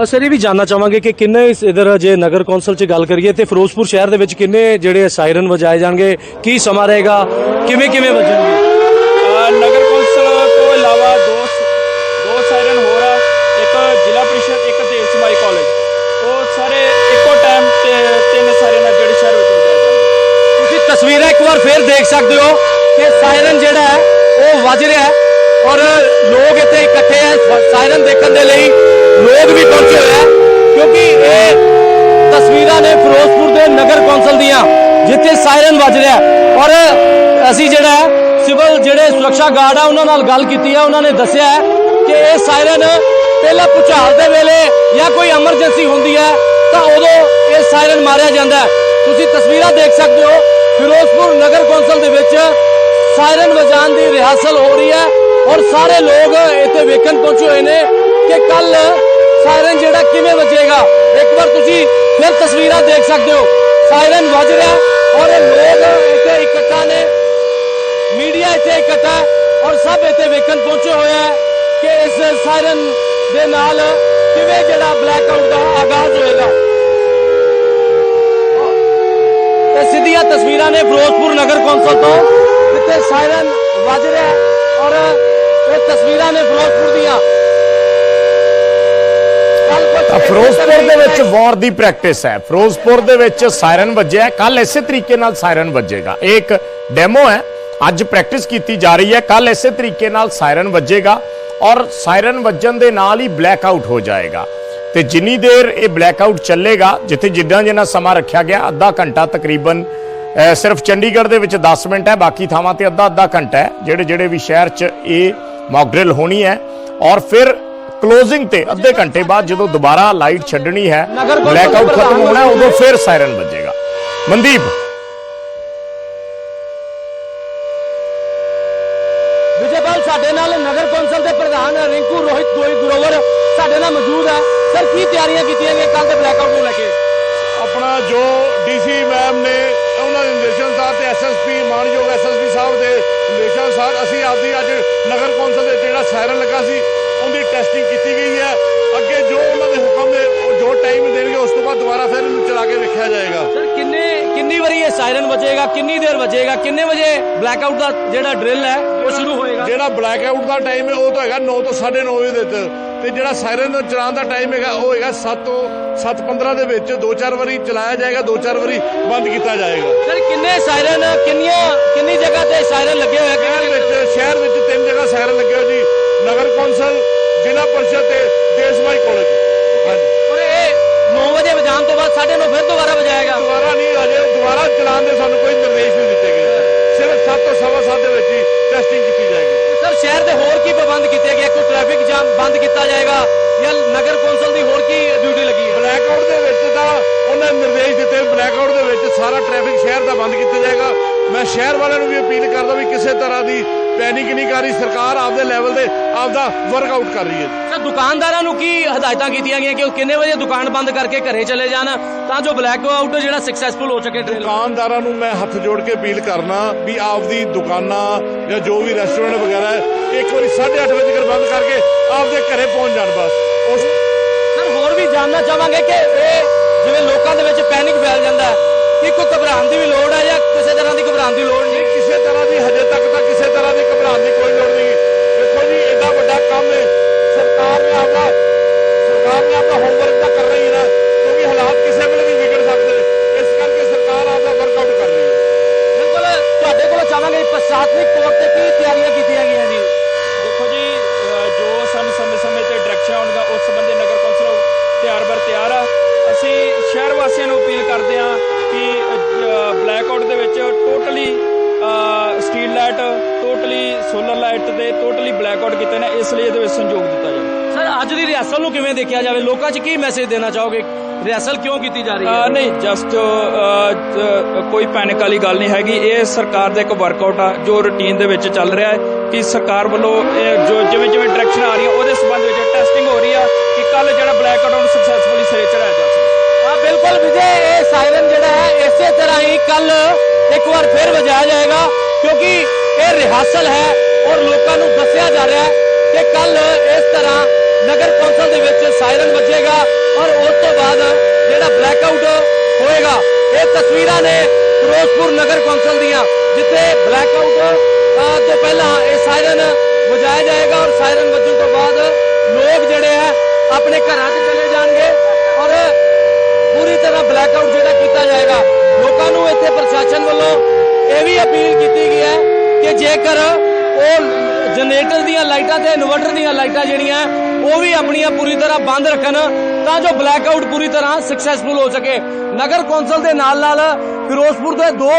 ਅ, sir ਇਹ ਵੀ ਜਾਨਣਾ ਚਾਹਾਂਗੇ ਕਿ ਕਿੰਨੇ ਇਸ ਇਧਰ ਜੇ ਨਗਰ ਕੌਂਸਲ 'ਚ ਗੱਲ ਕਰੀਏ ਤੇ ਫਿਰੋਜ਼ਪੁਰ ਸ਼ਹਿਰ ਦੇ ਵਿੱਚ ਕਿੰਨੇ ਜਿਹੜੇ ਸਾਇਰਨ ਵਜਾਏ ਜਾਣਗੇ? ਕੀ ਸਮਾਂ ਰਹੇਗਾ? ਕਿਵੇਂ ਕਿਵੇਂ ਵੱਜਣਗੇ? ਨਗਰ ਕੌਂਸਲ ਤੋਂ ਇਲਾਵਾ ਦੋ ਦੋ ਸਾਇਰਨ ਹੋਰ ਆ ਇੱਕ ਜ਼ਿਲ੍ਹਾ ਪ੍ਰੀਸ਼ਦ ਇੱਕ ਦੇਵ ਸਮਾਈ ਕਾਲਜ। ਉਹ ਸਾਰੇ ਇੱਕੋ ਟਾਈਮ ਤੇ ਤਿੰਨ ਸਾਇਰਨ ਆ ਜਿਹੜੇ ਸ਼ਹਿਰ ਵਿੱਚ ਵਜਾਏ ਜਾਂਦੇ ਤੁਸੀਂ ਤਸਵੀਰਾਂ ਇੱਕ ਵਾਰ ਫੇਰ ਦੇਖ ਸਕਦੇ ਹੋ ਕਿ ਸਾਇਰਨ ਜਿਹੜਾ ਹੈ ਉਹ ਵੱਜ ਰਿਹਾ ਹੈ। ਔਰ ਲੋਕ ਇੱਥੇ ਇਕੱਠੇ ਹੈ ਸਾਇਰਨ ਦੇਖਣ ਦੇ ਲਈ। ਲੋਕ ਵੀ ਪਹੁੰਚੇ ਹੋਏ ਹੈ ਕਿਉਂਕਿ ਇਹ ਤਸਵੀਰਾਂ ਨੇ ਫਿਰੋਜ਼ਪੁਰ ਦੇ ਨਗਰ ਕੌਂਸਲ ਦੀਆਂ, ਜਿੱਥੇ ਸਾਇਰਨ ਵੱਜ ਰਿਹਾ। ਔਰ ਅਸੀਂ ਜਿਹੜਾ ਸਿਵਲ ਜਿਹੜੇ ਸੁਰੱਖਿਆ ਗਾਰਡ ਆ, ਉਹਨਾਂ ਨਾਲ ਗੱਲ ਕੀਤੀ ਹੈ ਉਹਨਾਂ ਨੇ ਦੱਸਿਆ ਕਿ ਇਹ ਸਾਇਰਨ ਪਹਿਲਾਂ ਭੁਚਾਲ ਦੇ ਵੇਲੇ ਜਾਂ ਕੋਈ ਐਮਰਜੈਂਸੀ ਹੁੰਦੀ ਹੈ ਤਾਂ ਉਦੋਂ ਇਹ ਸਾਇਰਨ ਮਾਰਿਆ ਜਾਂਦਾ। ਤੁਸੀਂ ਤਸਵੀਰਾਂ ਦੇਖ ਸਕਦੇ ਹੋ, ਫਿਰੋਜ਼ਪੁਰ ਨਗਰ ਕੌਂਸਲ ਦੇ ਵਿੱਚ ਸਾਇਰਨ ਵਜਾਉਣ ਦੀ ਰਿਹਰਸਲ ਹੋ ਰਹੀ ਹੈ ਔਰ ਸਾਰੇ ਲੋਕ ਇੱਥੇ ਵੇਖਣ ਪਹੁੰਚੇ ਹੋਏ ਨੇ ਕਿ ਕੱਲ ਸਾਇਰਨ ਜਿਹੜਾ ਕਿਵੇਂ ਵਜੇਗਾ। ਇੱਕ ਵਾਰ ਤੁਸੀਂ ਫਿਰ ਤਸਵੀਰਾਂ ਦੇਖ ਸਕਦੇ ਹੋ। ਸਾਇਰਨ ਵੱਜ ਰਿਹਾ ਔਰ ਲੋਕ ਇੱਥੇ ਇਕੱਠਾ ਨੇ। ਮੀਡੀਆ ਇੱਥੇ ਇਕੱਠਾ ਔਰ ਸਭ ਇੱਥੇ ਵੇਖਣ ਪਹੁੰਚੇ ਹੋਏ ਹੈ ਕਿ ਇਸ ਸਾਇਰਨ ਦੇ ਨਾਲ ਕਿਵੇਂ ਜਿਹੜਾ ਬਲੈਕ ਆਊਟ ਦਾ ਆਗਾਜ਼ ਹੋਏਗਾ। ਇਹ ਸਿੱਧੀਆਂ ਤਸਵੀਰਾਂ ਨੇ ਫਿਰੋਜ਼ਪੁਰ ਨਗਰ ਕੌਂਸਲ ਤੋਂ। ਜਿੱਥੇ ਸਾਇਰਨ ਵੱਜ ਰਿਹਾ ਔਰ ਇਹ ਤਸਵੀਰਾਂ ਨੇ ਫਿਰੋਜ਼ਪੁਰ ਦੀਆਂ। ਫਿਰੋਜ਼ਪੁਰ ਦੇ ਵਿੱਚ ਵਾਰ ਦੀ ਪ੍ਰੈਕਟਿਸ ਹੈ। ਫਿਰੋਜ਼ਪੁਰ ਦੇ ਵਿੱਚ ਸਾਇਰਨ ਵੱਜਿਆ ਕੱਲ ਇਸੇ ਤਰੀਕੇ ਨਾਲ ਸਾਇਰਨ ਵੱਜੇਗਾ। ਇਹ ਇੱਕ ਡੈਮੋ ਹੈ। ਅੱਜ ਪ੍ਰੈਕਟਿਸ ਕੀਤੀ ਜਾ ਰਹੀ ਹੈ। ਕੱਲ ਇਸੇ ਤਰੀਕੇ ਨਾਲ ਸਾਇਰਨ ਵੱਜੇਗਾ ਔਰ ਸਾਇਰਨ ਵੱਜਣ ਦੇ ਨਾਲ ਹੀ ਬਲੈਕ ਆਊਟ ਹੋ ਜਾਏਗਾ। ਤੇ ਜਿੰਨੀ ਦੇਰ ਇਹ ਬਲੈਕ ਆਊਟ ਚੱਲੇਗਾ ਜਿੱਥੇ ਜਿੱਦਾਂ ਜਿੰਨਾ ਸਮਾਂ ਰੱਖਿਆ ਗਿਆ ਅੱਧਾ ਘੰਟਾ ਤਕਰੀਬਨ ਸਿਰਫ ਚੰਡੀਗੜ੍ਹ ਦੇ ਵਿੱਚ 10 ਮਿੰਟ ਹੈ ਬਾਕੀ ਥਾਵਾਂ ਤੇ ਅੱਧਾ ਅੱਧਾ ਘੰਟਾ ਹੈ ਜਿਹੜੇ ਜਿਹੜੇ ਵੀ ਸ਼ਹਿਰ 'ਚ ਇਹ ਮੌਕ ਡਰਿਲ ਹੋਣੀ ਹੈ। ਔਰ ਫਿਰ ਕਲੋਜ਼ਿੰਗ ਤੇ ਅੱਧੇ ਘੰਟੇ ਬਾਅਦ ਜਦੋਂ ਦੁਬਾਰਾ ਲਾਈਟ ਛੱਡਣੀ ਹੈ ਬਲੈਕ ਆਊਟ ਖਤਮ ਹੋਣਾ ਹੈ, ਉਦੋਂ ਫਿਰ ਸਾਇਰਨ ਵੱਜੇਗਾ। ਮਨਦੀਪ। ਵਿਜੇਪਾਲ ਸਾਡੇ ਨਾਲ ਨਗਰ ਕੌਂਸਲ ਦੇ ਪ੍ਰਧਾਨ ਰਿੰਕੂ ਰੋਹਿਤ ਗੋਈ ਗਰੋਵਰ ਸਾਡੇ ਨਾਲ ਮੌਜੂਦ ਹੈ। ਸਰ ਕੀ ਤਿਆਰੀਆਂ ਕੀਤੀਆਂ ਗਈਆਂ ਕੱਲ ਦੇ ਬਲੈਕ ਆਊਟ ਨੂੰ ਲੈ ਕੇ? ਆਪਣਾ ਜੋ ਡੀਸੀ ਮੈਮ ਨੇ ਉਹਨਾਂ ਦੇ ਨਿਰਦੇਸ਼ਾਂ ਅਨੁਸਾਰ ਤੇ ਐਸਐਸਪੀ ਮਾਨਯੋਗ ਐਸਐਸਪੀ ਸਾਹਿਬ ਦੇ ਨਿਰਦੇਸ਼ਾਂ ਅਨੁਸਾਰ ਅਸੀਂ ਆਪਦੀ ਅੱਜ ਨਗਰ ਕੌਂਸਲ ਦੇ ਜਿਹੜਾ ਸਾਇਰਨ ਲੱਗਾ ਸੀ ਉਹਦੀ ਟੈਸਟਿੰਗ ਕੀਤੀ ਗਈ ਹੈ। ਅੱਗੇ ਜੋ ਉਹਨਾਂ ਦੇ ਹੁਕਮ ਉਹ ਜੋ ਟਾਈਮ ਦੇਣਗੇ ਉਸ ਤੋਂ ਬਾਅਦ ਦੁਬਾਰਾ ਫਿਰ ਇਹਨੂੰ ਚਲਾ ਕੇ ਵੇਖਿਆ ਜਾਏਗਾ। ਸਰ ਕਿੰਨੇ ਕਿੰਨੀ ਵਾਰੀ ਇਹ ਸਾਇਰਨ ਵੱਜੇਗਾ ਕਿੰਨੀ ਦੇਰ ਵੱਜੇਗਾ ਕਿੰਨੇ ਵਜੇ ਬਲੈਕ ਆਊਟ ਦਾ ਜਿਹੜਾ ਡਰਿਲ ਹੈ ਉਹ ਸ਼ੁਰੂ ਹੋਏਗਾ? ਜਿਹੜਾ ਬਲੈਕ ਆਊਟ ਦਾ ਟਾਈਮ ਹੈ ਉਹ ਤਾਂ ਹੈਗਾ 9 ਤੋਂ 9:30 ਵਜੇ ਦੇ ਵਿੱਚ। ਤੇ ਜਿਹੜਾ ਸਾਇਰਨ ਚਲਾਉਣ ਦਾ ਟਾਈਮ ਹੈਗਾ ਉਹ ਹੈਗਾ 7 ਤੋਂ 7:15 ਦੇ ਵਿੱਚ। ਦੋ ਚਾਰ ਵਾਰੀ ਚਲਾਇਆ ਜਾਏਗਾ ਦੋ ਚਾਰ ਵਾਰੀ ਬੰਦ ਕੀਤਾ ਜਾਏਗਾ। ਸਰ ਕਿੰਨੇ ਸਾਇਰਨ ਕਿੰਨੀਆਂ ਕਿੰਨੀ ਜਗ੍ਹਾ ਤੇ ਸਾਇਰਨ ਲੱਗੇ ਹੋਏ ਸ਼ਹਿਰ ਵਿੱਚ ਸ਼ਹਿਰ ਵਿੱਚ ਤਿੰਨ ਜਗ੍ਹਾ ਸਾਇਰਨ ਲੱਗੇ ਹੋਏ ਜੀ। ਨਗਰ ਕੌਂਸਲ ਜ਼ਿਲ੍ਹਾ ਪਰਿਸ਼ਦ ਤੇ ਦੇਸ਼ਮਾਈ ਕਾਲਜ ਹਾਂਜੀ। ਔਰ ਇਹ 9 ਵਜੇ ਵਜਾਉਣ ਤੋਂ ਬਾਅਦ 9:30 ਫਿਰ ਦੁਬਾਰਾ ਵਜਾਏਗਾ? ਦੁਬਾਰਾ ਨਹੀਂ ਅਜੇ ਦੁਬਾਰਾ ਚਲਾਉਣ ਦੇ ਸਾਨੂੰ ਕੋਈ ਨਿਰਦੇਸ਼ ਨਹੀਂ ਦਿੱਤੇ ਗਏ। ਸਿਰਫ 7 ਤੋਂ ਸਵਾ ਸੱਤ ਦੇ ਵਿੱਚ ਹੀ ਟੈਸਟਿੰਗ ਕੀਤੀ ਜਾਏਗੀ। ਸਰ, ਸ਼ਹਿਰ ਦੇ ਹੋਰ ਕੀ ਪ੍ਰਬੰਧ ਕੀਤੇ ਗਏ? ਕੋਈ ਟ੍ਰੈਫਿਕ ਜਾਮ ਬੰਦ ਕੀਤਾ ਜਾਏਗਾ ਜਾਂ ਨਗਰ ਕੌਂਸਲ ਦੀ ਹੋਰ ਕੀ ਡਿਊਟੀ ਲੱਗੀ ਹੈ? ਬਲੈਕ ਆਊਟ ਦੇ ਵਿੱਚ ਤਾਂ ਉਹਨਾਂ ਨਿਰਦੇਸ਼ ਦਿੱਤੇ ਬਲੈਕ ਆਊਟ ਦੇ ਵਿੱਚ ਸਾਰਾ ਟ੍ਰੈਫਿਕ ਸ਼ਹਿਰ ਦਾ ਬੰਦ ਕੀਤਾ ਜਾਏਗਾ। ਮੈਂ ਸ਼ਹਿਰ ਵਾਲਿਆਂ ਨੂੰ ਵੀ ਅਪੀਲ ਕਰਦਾ ਵੀ ਕਿਸੇ ਤਰ੍ਹਾਂ ਦੀ ਪੈਨਿਕ ਨਹੀਂ ਕਰ ਰਹੀ ਸਰਕਾਰ ਆਪਦੇ ਲੈਵਲ ਤੇ ਆਪਦਾ ਵਰਕਆਊਟ ਕਰ ਰਹੀ ਹੈ। ਸਰ ਦੁਕਾਨਦਾਰਾਂ ਨੂੰ ਕੀ ਹਦਾਇਤਾਂ ਕੀਤੀਆਂ ਗਈਆਂ ਕਿ ਉਹ ਕਿੰਨੇ ਵਜੇ ਦੁਕਾਨ ਬੰਦ ਕਰਕੇ ਘਰੇ ਚਲੇ ਜਾਣ? ਤਾਂ ਜੋ ਬਲੈਕ ਆਊਟ ਜਿਹੜਾ ਸਕਸੈਸਫੁਲ ਹੋ ਸਕੇ ਦੁਕਾਨਦਾਰਾਂ ਨੂੰ ਮੈਂ ਹੱਥ ਜੋੜ ਕੇ ਅਪੀਲ ਕਰਨਾ ਵੀ ਆਪਦੀ ਦੁਕਾਨਾਂ ਜਾਂ ਜੋ ਵੀ ਰੈਸਟੋਰੈਂਟ ਵਗੈਰਾ ਹੈ ਇੱਕ ਵਾਰੀ 8:30 ਵਜੇ ਤੱਕ ਬੰਦ ਕਰਕੇ ਆਪਦੇ ਘਰੇ ਪਹੁੰਚ ਜਾਣ ਬਸ। ਉਸ ਸਰ ਹੋਰ ਵੀ ਜਾਨਣਾ ਚਾਹਾਂਗੇ ਕਿ ਇਹ ਕਰਦੇ ਹਾਂ ਕਿ ਬਲੈਕ ਆਊਟ ਦੇ ਵਿੱਚ totally street light totally solar light ਤੇ ਟੋਟਲੀ ਬਲੈਕ ਆਊਟ ਕੀਤੇ ਨੇ ਇਸ ਲਈ ਇਹਦੇ ਵਿੱਚ ਸੰਯੋਗ ਦਿੱਤਾ ਜਾਵੇ। ਸਰ ਅੱਜ ਦੀ ਰਿਹਰਸਲ ਨੂੰ ਕਿਵੇਂ ਦੇਖਿਆ ਜਾਵੇ? ਲੋਕਾਂ 'ਚ ਕੀ ਮੈਸੇਜ ਦੇਣਾ ਚਾਹੋਗੇ? ਰਿਹਰਸਲ ਕਿਉਂ ਕੀਤੀ ਜਾ ਰਹੀ ਹੈ? ਨਹੀਂ ਜਸਟ ਕੋਈ ਪੈਨਿਕ ਵਾਲੀ ਗੱਲ ਨਹੀਂ ਹੈਗੀ। ਇਹ ਸਰਕਾਰ ਦਾ ਇੱਕ ਵਰਕਆਊਟ ਆ ਜੋ ਰੁਟੀਨ ਦੇ ਵਿੱਚ ਚੱਲ ਰਿਹਾ ਹੈ ਕਿ ਸਰਕਾਰ ਵੱਲੋਂ ਜੋ ਜਿਵੇਂ ਜਿਵੇਂ ਡਾਇਰੈਕਸ਼ਨ ਆ ਰਹੀਆਂ ਉਹਦੇ ਸੰਬੰਧ ਵਿੱਚ ਟੈਸਟਿੰਗ ਹੋ ਰਹੀ ਆ ਕਿ ਕੱਲ ਜਿਹੜਾ ਬਲੈਕ ਆਊਟ ਨੂੰ ਸਕਸੈਸਫੁਲੀ ਸਿਰੇ ਚੜਾਇਆ ਜਾ ਇਸੇ ਤਰ੍ਹਾਂ ਹੀ ਕੱਲ ਇੱਕ ਵਾਰ ਫਿਰ ਵਜਾਇਆ ਜਾਏਗਾ, ਕਿਉਂਕਿ ਇਹ ਰਿਹਾਸਲ ਹੈ ਔਰ ਲੋਕਾਂ ਨੂੰ ਦੱਸਿਆ ਜਾ ਰਿਹਾ ਹੈ ਕਿ ਕੱਲ ਇਸ ਤਰ੍ਹਾਂ ਨਗਰ ਕੌਂਸਲ ਦੇ ਵਿੱਚ ਸਾਇਰਨ ਵੱਜੇਗਾ ਔਰ ਉਸ ਤੋਂ ਬਾਅਦ ਜਿਹੜਾ ਬਲੈਕ ਆਊਟ ਹੋਏਗਾ, ਇਹ ਤਸਵੀਰਾਂ ਨੇ ਫਿਰੋਜ਼ਪੁਰ ਨਗਰ ਕੌਂਸਲ ਦੀਆਂ, ਜਿੱਥੇ ਬਲੈਕ ਆਊਟ ਤੋਂ ਪਹਿਲਾਂ ਇਹ ਸਾਇਰਨ ਵਜਾਇਆ ਜਾਏਗਾ ਔਰ ਸਾਇਰਨ ਵੱਜਣ ਤੋਂ ਬਾਅਦ ਲੋਕ ਜਿਹੜੇ ਆ ਆਪਣੇ ਘਰਾਂ 'ਚ ਚਲੇ ਜਾਣਗੇ। ਪੂਰੀ ਤਰ੍ਹਾਂ ਬਲੈਕ ਆਊਟ ਜਿਹੜਾ ਕੀਤਾ ਜਾਏਗਾ। ਲੋਕਾਂ ਨੂੰ ਇੱਥੇ ਪ੍ਰਸ਼ਾਸਨ ਵੱਲੋਂ ਇਹ ਵੀ ਅਪੀਲ ਕੀਤੀ ਗਈ ਹੈ ਕਿ ਜੇਕਰ ਉਹ ਜਨਰੇਟਰ ਦੀਆਂ ਲਾਈਟਾਂ ਤੇ ਇਨਵਰਟਰ ਦੀਆਂ ਲਾਈਟਾਂ ਜਿਹੜੀਆਂ, ਉਹ ਵੀ ਆਪਣੀਆਂ ਪੂਰੀ ਤਰ੍ਹਾਂ ਬੰਦ ਰੱਖਣ, ਤਾਂ ਜੋ ਬਲੈਕ ਆਊਟ ਪੂਰੀ ਤਰ੍ਹਾਂ ਸਕਸੈਸਫੁਲ ਹੋ ਸਕੇ। ਨਗਰ ਕੌਂਸਲ ਦੇ ਨਾਲ ਨਾਲ ਫਿਰੋਜ਼ਪੁਰ ਦੇ ਦੋ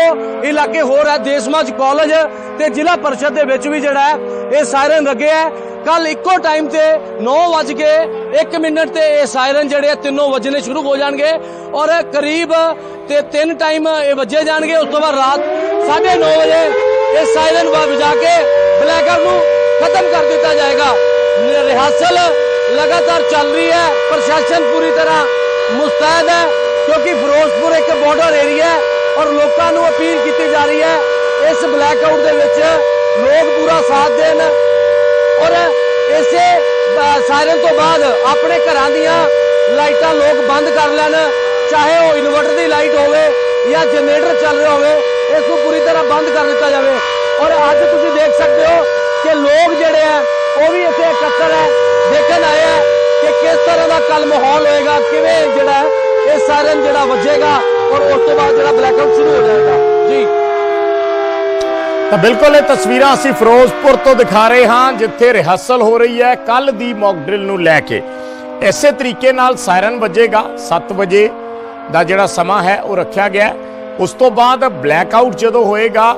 ਇਲਾਕੇ ਹੋਰ ਹੈ ਦੇਸ਼ਮਾਜ ਕਾਲਜ ਤੇ ਜ਼ਿਲ੍ਹਾ ਪਰਿਸ਼ਦ ਦੇ ਵਿੱਚ ਵੀ ਜਿਹੜਾ ਹੈ, ਇਹ ਸਾਇਰਨ ਲੱਗੇ ਹੈ। ਕੱਲ ਇੱਕੋ ਟਾਈਮ ਤੇ 9 ਵਜ ਕੇ 1 ਮਿੰਟ ਤੇ ਇਹ ਸਾਇਰਨ ਜਿਹੜੇ ਤਿੰਨੋਂ ਵੱਜਣੇ ਸ਼ੁਰੂ ਹੋ ਜਾਣਗੇ ਔਰ ਕਰੀਬ ਤੇ ਤਿੰਨ ਟਾਈਮ ਇਹ ਵੱਜੇ ਜਾਣਗੇ। ਉਸ ਤੋਂ ਬਾਅਦ ਰਾਤ 9:30 ਵਜੇ ਇਹ ਸਾਇਰਨ ਵਜਾ ਕੇ ਬਲੈਕਆਊਟ ਨੂੰ ਖਤਮ ਕਰ ਦਿੱਤਾ ਜਾਏਗਾ। ਰਿਹਾਸਲ ਲਗਾਤਾਰ ਚੱਲ ਰਹੀ ਹੈ। ਪ੍ਰਸ਼ਾਸਨ ਪੂਰੀ ਤਰ੍ਹਾਂ ਮੁਸਤੈਦ ਹੈ ਕਿਉਂਕਿ ਫਿਰੋਜ਼ਪੁਰ ਇੱਕ ਬਾਰਡਰ ਏਰੀਆ ਹੈ ਔਰ ਲੋਕਾਂ ਨੂੰ ਅਪੀਲ ਕੀਤੀ ਜਾ ਰਹੀ ਹੈ। ਇਸ ਬਲੈਕਆਊਟ ਦੇ ਵਿੱਚ ਲੋਕ ਪੂਰਾ ਸਾਥ ਦੇਣ। ਔਰ ਇਸੇ ਸਾਇਰਨ ਤੋਂ ਬਾਅਦ ਆਪਣੇ ਘਰਾਂ ਦੀਆਂ ਲਾਈਟਾਂ ਲੋਕ ਬੰਦ ਕਰ ਲੈਣ, ਚਾਹੇ ਉਹ ਇਨਵਰਟਰ ਦੀ ਲਾਈਟ ਹੋਵੇ ਜਾਂ ਜਨਰੇਟਰ ਚੱਲ ਰਿਹਾ ਹੋਵੇ, ਇਸ ਨੂੰ ਪੂਰੀ ਤਰ੍ਹਾਂ ਬੰਦ ਕਰ ਦਿੱਤਾ ਜਾਵੇ। ਔਰ ਅੱਜ ਤੁਸੀਂ ਦੇਖ ਸਕਦੇ ਹੋ ਕਿ ਲੋਕ ਜਿਹੜੇ ਆ, ਉਹ ਵੀ ਇੱਥੇ ਇਕੱਤਰ ਹੈ। ਦੇਖਣ ਆਏ ਆ ਕਿ ਕਿਸ ਤਰ੍ਹਾਂ ਦਾ ਕੱਲ ਮਾਹੌਲ ਹੋਏਗਾ, ਕਿਵੇਂ ਜਿਹੜਾ, ਇਹ ਸਾਇਰਨ ਜਿਹੜਾ ਵੱਜੇਗਾ ਔਰ ਉਸ ਤੋਂ ਬਾਅਦ ਜਿਹੜਾ ਬਲੈਕਆਊਟ ਸ਼ੁਰੂ ਹੋ ਜਾਏਗਾ। ਜੀ। ਤਾਂ ਬਿਲਕੁਲ ਇਹ ਤਸਵੀਰਾਂ ਅਸੀਂ ਫਿਰੋਜ਼ਪੁਰ ਤੋਂ ਦਿਖਾ ਰਹੇ ਹਾਂ, ਜਿੱਥੇ ਰਿਹਰਸਲ ਹੋ ਰਹੀ ਹੈ ਕੱਲ ਦੀ ਮੌਕ ਡਰਿਲ ਨੂੰ ਲੈ ਕੇ। ਇਸੇ ਤਰੀਕੇ ਨਾਲ ਸਾਇਰਨ ਵੱਜੇਗਾ 7 ਵਜੇ ਦਾ ਜਿਹੜਾ ਸਮਾਂ ਹੈ, ਉਹ ਰੱਖਿਆ ਗਿਆ ਉਸ ਤੋਂ ਬਾਅਦ ਬਲੈਕ ਆਊਟ ਜਦੋਂ ਹੋਏਗਾ,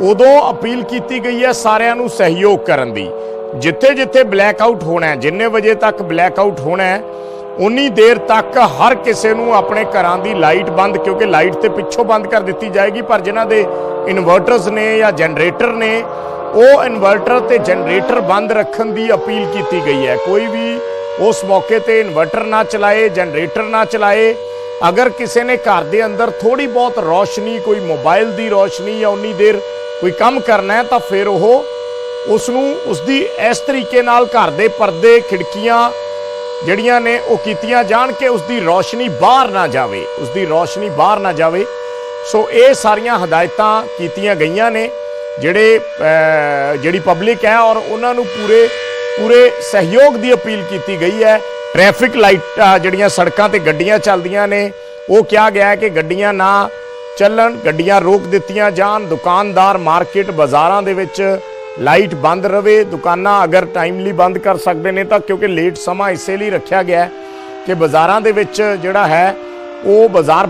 ਉਦੋਂ ਅਪੀਲ ਕੀਤੀ ਗਈ ਹੈ ਸਾਰਿਆਂ ਨੂੰ ਸਹਿਯੋਗ ਕਰਨ ਦੀ। ਜਿੱਥੇ ਜਿੱਥੇ ਬਲੈਕ ਆਊਟ ਹੋਣਾ ਹੈ, ਜਿੰਨੇ ਵਜੇ ਤੱਕ ਬਲੈਕ ਆਊਟ ਹੋਣਾ ਹੈ ਉਨੀ ਦੇਰ ਤੱਕ ਹਰ ਕਿਸੇ ਨੂੰ ਆਪਣੇ ਘਰਾਂ ਦੀ ਲਾਈਟ ਬੰਦ, ਕਿਉਂਕਿ ਲਾਈਟ ਤੇ ਪਿੱਛੋਂ ਬੰਦ ਕਰ ਦਿੱਤੀ ਜਾਏਗੀ, ਪਰ ਜਿਨ੍ਹਾਂ ਦੇ ਇਨਵਰਟਰਸ ਨੇ ਜਾਂ ਜਨਰੇਟਰ ਨੇ, ਉਹ ਇਨਵਰਟਰ ਤੇ ਜਨਰੇਟਰ ਬੰਦ ਰੱਖਣ ਦੀ ਅਪੀਲ ਕੀਤੀ ਗਈ ਹੈ। ਕੋਈ ਵੀ ਉਸ ਮੌਕੇ ਤੇ ਇਨਵਰਟਰ ਨਾ ਚਲਾਏ, ਜਨਰੇਟਰ ਨਾ ਚਲਾਏ, ਅਗਰ ਕਿਸੇ ਨੇ ਘਰ ਦੇ ਅੰਦਰ ਥੋੜੀ ਬਹੁਤ ਰੋਸ਼ਨੀ, ਕੋਈ ਮੋਬਾਈਲ ਦੀ ਰੋਸ਼ਨੀ ਜਾਂ ਉਨੀ ਦੇਰ ਕੋਈ ਕੰਮ ਕਰਨਾ ਹੈ, ਤਾਂ ਫਿਰ ਉਹ ਉਸ ਨੂੰ ਉਸ ਦੀ ਇਸ ਤਰੀਕੇ ਨਾਲ ਘਰ ਦੇ ਪਰਦੇ, ਖਿੜਕੀਆਂ ਜਿਹੜੀਆਂ ਨੇ ਉਹ ਕੀਤੀਆਂ ਜਾਣ ਕਿ ਉਸ ਦੀ ਰੋਸ਼ਨੀ ਬਾਹਰ ਨਾ ਜਾਵੇ ਉਸ ਦੀ ਰੋਸ਼ਨੀ ਬਾਹਰ ਨਾ ਜਾਵੇ। ਸੋ ਇਹ ਸਾਰੀਆਂ ਹਦਾਇਤਾਂ ਕੀਤੀਆਂ ਗਈਆਂ ਨੇ, ਜਿਹੜੇ ਜਿਹੜੀ ਪਬਲਿਕ ਹੈ ਔਰ ਉਹਨਾਂ ਨੂੰ ਪੂਰੇ ਪੂਰੇ ਸਹਿਯੋਗ ਦੀ ਅਪੀਲ ਕੀਤੀ ਗਈ ਹੈ। ਟ੍ਰੈਫਿਕ ਲਾਈਟਾਂ ਜਿਹੜੀਆਂ ਸੜਕਾਂ ਤੇ ਗੱਡੀਆਂ ਚੱਲਦੀਆਂ ਨੇ, ਉਹ ਕਿਹਾ ਗਿਆ ਹੈ ਕਿ ਗੱਡੀਆਂ ਨਾ ਚੱਲਣ, ਗੱਡੀਆਂ ਰੋਕ ਦਿੱਤੀਆਂ ਜਾਣ, ਦੁਕਾਨਦਾਰ ਮਾਰਕੀਟ ਬਾਜ਼ਾਰਾਂ ਦੇ ਵਿੱਚ ਲਾਈਟ ਬੰਦ ਰਵੇ, ਦੁਕਾਨਾਂ ਅਗਰ ਟਾਈਮਲੀ ਬੰਦ ਕਰ ਸਕਦੇ ਨੇ ਤਾਂ ਕਿਉਂਕਿ ਲੇਟ ਸਮਾਂ ਇਸੇ ਲਈ ਰੱਖਿਆ ਗਿਆ ਹੈ ਕਿ ਬਾਜ਼ਾਰਾਂ ਦੇ ਵਿੱਚ ਜਿਹੜਾ ਹੈ, ਉਹ ਬਾਜ਼ਾਰ